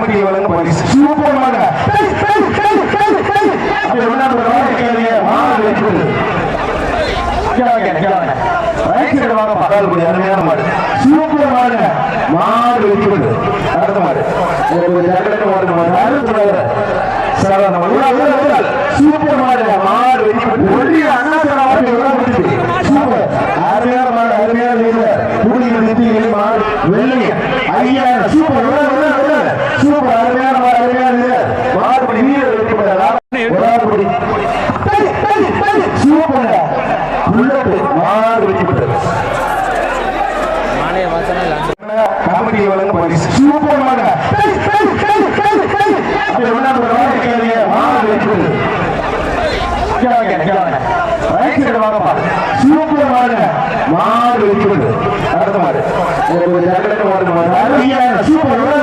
Committee வழங்கும் பரிசு சூப்பர்மாக அருமையான மாடு. சூப்பர் மாடு பெறுது அடுத்த மாடு ஜக்கடக்கு மாடு ஒன்றிய அண்ணா சூப்பர். அருமையான மாடு அருமையான மாடு வெள்ளைய உள்ள. சூப்பர் அருமையான மாடு அருமையான வீரர் மாடுபடி வீரர் வெற்றி பெறார் மாடுபடி சூப்பர் மாடு வெற்றி பெற்றது கமிட்டி வழங்கும் பரிசு சூப்பர் ஒன்றாவது கவனம் கேளுங்க மாடு வெற்றி சைடு வாங்கப்பா சூப்பர் மாடு மாடு வெற்றி பெறுது அடுத்த மாடு சூப்பர்